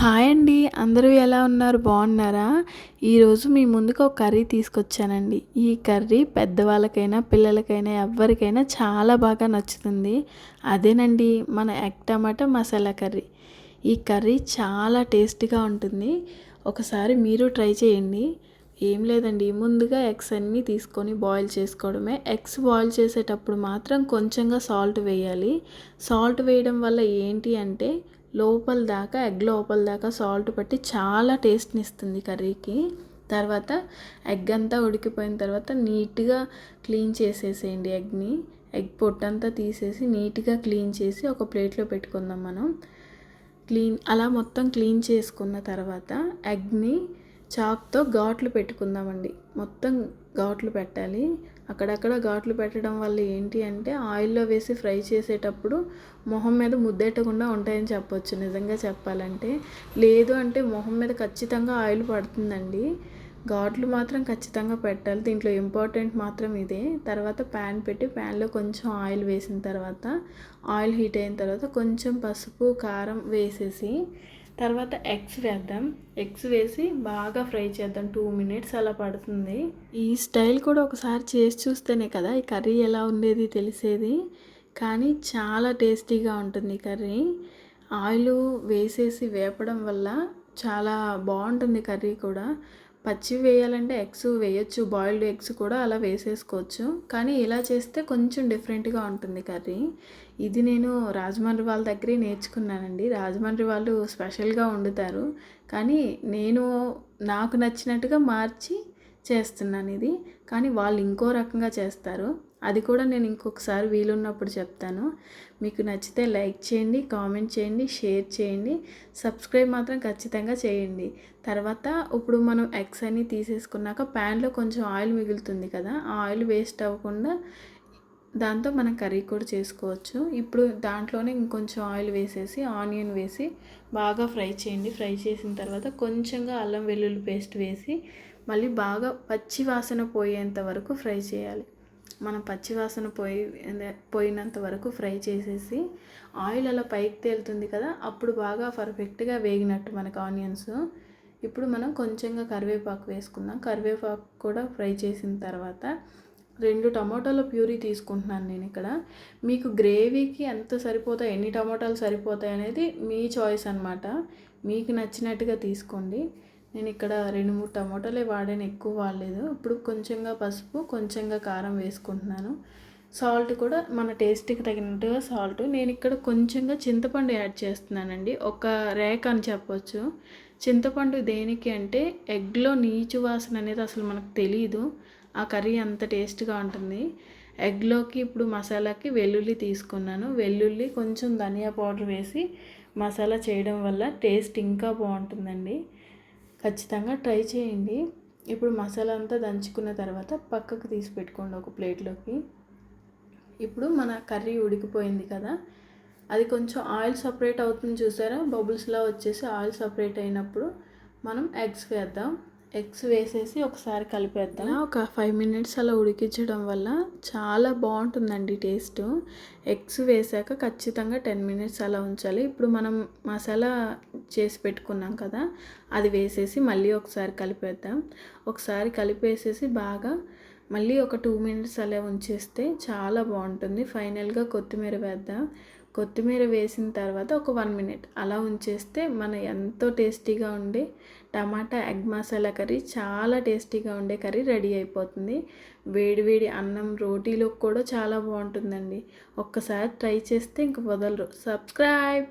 Hi అండి అందరూ ఎలా ఉన్నారు? బాగున్నారా? ఈరోజు మీ ముందుకు ఒక కర్రీ తీసుకొచ్చానండి. ఈ కర్రీ పెద్దవాళ్ళకైనా పిల్లలకైనా ఎవరికైనా చాలా బాగా నచ్చుతుంది. అదేనండి మన ఎగ్ టమాటా మసాలా కర్రీ. ఈ కర్రీ చాలా టేస్టీగా ఉంటుంది. ఒకసారి మీరు ట్రై చేయండి. ఏం లేదండి ముందుగా ఎగ్స్ అన్నీ తీసుకొని బాయిల్ చేసుకోవడమే. ఎగ్స్ బాయిల్ చేసేటప్పుడు మాత్రం కొంచెంగా సాల్ట్ వేయాలి. సాల్ట్ వేయడం వల్ల ఏంటి అంటే లోపల దాకా ఎగ్ లోపల దాకా సాల్ట్ పట్టి చాలా టేస్ట్ని ఇస్తుంది కర్రీకి. తర్వాత ఎగ్ అంతా ఉడికిపోయిన తర్వాత నీట్గా క్లీన్ చేసేసేయండి ఎగ్ని. ఎగ్ పొట్టంతా తీసేసి నీట్గా క్లీన్ చేసి ఒక ప్లేట్లో పెట్టుకుందాం మనం. క్లీన్ అలా మొత్తం క్లీన్ చేసుకున్న తర్వాత ఎగ్ని చాక్తో ఘాట్లు పెట్టుకుందామండి. మొత్తం ఘాట్లు పెట్టాలి. అక్కడక్కడ ఘాట్లు పెట్టడం వల్ల ఏంటి అంటే ఆయిల్లో వేసి ఫ్రై చేసేటప్పుడు మొహం మీద ముద్దెట్టకుండా ఉంటాయని చెప్పొచ్చు నిజంగా చెప్పాలంటే. లేదు అంటే మొహం మీద ఖచ్చితంగా ఆయిల్ పడుతుందండి. ఘాట్లు మాత్రం ఖచ్చితంగా పెట్టాలి. దీంట్లో ఇంపార్టెంట్ మాత్రం ఇదే. తర్వాత ప్యాన్ పెట్టి ప్యాన్లో కొంచెం ఆయిల్ వేసిన తర్వాత ఆయిల్ హీట్ అయిన తర్వాత కొంచెం పసుపు కారం వేసేసి తర్వాత ఎగ్స్ వేద్దాం. ఎగ్స్ వేసి బాగా ఫ్రై చేద్దాం. టూ మినిట్స్ అలా పడుతుంది. ఈ స్టైల్ కూడా ఒకసారి చేసి చూస్తేనే కదా ఈ కర్రీ ఎలా ఉండేది తెలిసేది. కానీ చాలా టేస్టీగా ఉంటుంది కర్రీ. ఆయిల్ వేసేసి వేపడం వల్ల చాలా బాగుంటుంది కర్రీ కూడా. పచ్చి వేయాలంటే ఎగ్స్ వేయచ్చు బాయిల్డ్ ఎగ్స్ కూడా అలా వేసేసుకోవచ్చు. కానీ ఇలా చేస్తే కొంచెం డిఫరెంట్గా ఉంటుంది కర్రీ. ఇది నేను రాజమండ్రి వాళ్ళ దగ్గరే నేర్చుకున్నానండి. రాజమండ్రి వాళ్ళు స్పెషల్గా వండుతారు. కానీ నేను నాకు నచ్చినట్టుగా మార్చి చేస్తున్నాను ఇది. కానీ వాళ్ళు ఇంకో రకంగా చేస్తారు. అది కూడా నేను ఇంకొకసారి వీలున్నప్పుడు చెప్తాను. మీకు నచ్చితే లైక్ చేయండి కామెంట్ చేయండి షేర్ చేయండి. సబ్స్క్రైబ్ మాత్రం ఖచ్చితంగా చేయండి. తర్వాత ఇప్పుడు మనం ఎగ్స్ అన్నీ తీసేసుకున్నాక ప్యాన్లో కొంచెం ఆయిల్ మిగులుతుంది కదా ఆ ఆయిల్ వేస్ట్ అవ్వకుండా దాంతో మనం కర్రీ కూడా చేసుకోవచ్చు. ఇప్పుడు దాంట్లోనే ఇంకొంచెం ఆయిల్ వేసేసి ఆనియన్ వేసి బాగా ఫ్రై చేయండి. ఫ్రై చేసిన తర్వాత కొంచెంగా అల్లం వెల్లుల్లి పేస్ట్ వేసి మళ్ళీ బాగా పచ్చి వాసన పోయేంత వరకు ఫ్రై చేయాలి. మనం పచ్చివాసన పోయి పోయినంత వరకు ఫ్రై చేసేసి ఆయిల్ అలా పైకి తేలుతుంది కదా అప్పుడు బాగా పర్ఫెక్ట్గా వేగినట్టు మనకు ఆనియన్స్. ఇప్పుడు మనం కొంచెంగా కరివేపాకు వేసుకుందాం. కరివేపాకు కూడా ఫ్రై చేసిన తర్వాత రెండు టమాటాల ప్యూరీ తీసుకుంటున్నాను నేను ఇక్కడ. మీకు గ్రేవీకి ఎంత సరిపోతాయి ఎన్ని టమాటాలు సరిపోతాయి అనేది మీ చాయిస్ అనమాట మీకు నచ్చినట్టుగా తీసుకోండి. నేను ఇక్కడ రెండు మూడు టమాటోలే వాడాను ఎక్కువ వాడలేదు. ఇప్పుడు కొంచెంగా పసుపు కొంచెంగా కారం వేసుకుంటున్నాను. సాల్ట్ కూడా మన టేస్ట్కి తగినట్టుగా సాల్ట్. నేను ఇక్కడ కొంచెంగా చింతపండు యాడ్ చేస్తున్నానండి. ఒక రేక్ అని చెప్పొచ్చు. చింతపండు దేనికి అంటే ఎగ్లో నీచు వాసన అనేది అసలు మనకు తెలియదు ఆ కర్రీ అంత టేస్ట్గా ఉంటుంది. ఎగ్లోకి ఇప్పుడు మసాలాకి వెల్లుల్లి తీసుకున్నాను. వెల్లుల్లి కొంచెం ధనియా పౌడర్ వేసి మసాలా చేయడం వల్ల టేస్ట్ ఇంకా బాగుంటుందండి. ఖచ్చితంగా ట్రై చేయండి. ఇప్పుడు మసాలా అంతా దంచుకున్న తర్వాత పక్కకు తీసి పెట్టుకోండి ఒక ప్లేట్లోకి. ఇప్పుడు మన కర్రీ ఉడికిపోయింది కదా అది కొంచెం ఆయిల్ సపరేట్ అవుతుంది చూసారా? బబుల్స్లా వచ్చేసి ఆయిల్ సపరేట్ అయినప్పుడు మనం ఎగ్స్ వేద్దాం. ఎగ్స్ వేసేసి ఒకసారి కలిపేద్దాం. ఒక ఫైవ్ మినిట్స్ అలా ఉడికించడం వల్ల చాలా బాగుంటుందండి టేస్ట్. ఎగ్స్ వేసాక ఖచ్చితంగా టెన్ మినిట్స్ అలా ఉంచాలి. ఇప్పుడు మనం మసాలా చేసి పెట్టుకున్నాం కదా అది వేసేసి మళ్ళీ ఒకసారి కలిపేద్దాం. ఒకసారి కలిపేసేసి బాగా మళ్ళీ ఒక టూ మినిట్స్ అలా ఉంచేస్తే చాలా బాగుంటుంది. ఫైనల్గా కొత్తిమీర వేద్దాం. కొత్తిమీర వేసిన తర్వాత ఒక వన్ మినిట్ అలా ఉంచేస్తే మన ఎంతో టేస్టీగా ఉండే టమాటా ఎగ్ మసాలా కర్రీ చాలా టేస్టీగా ఉండే కర్రీ రెడీ అయిపోతుంది. వేడి వేడి అన్నం రోటీలో కూడా చాలా బాగుంటుందండి. ఒక్కసారి ట్రై చేస్తే ఇంక వదలరు. సబ్స్క్రైబ్!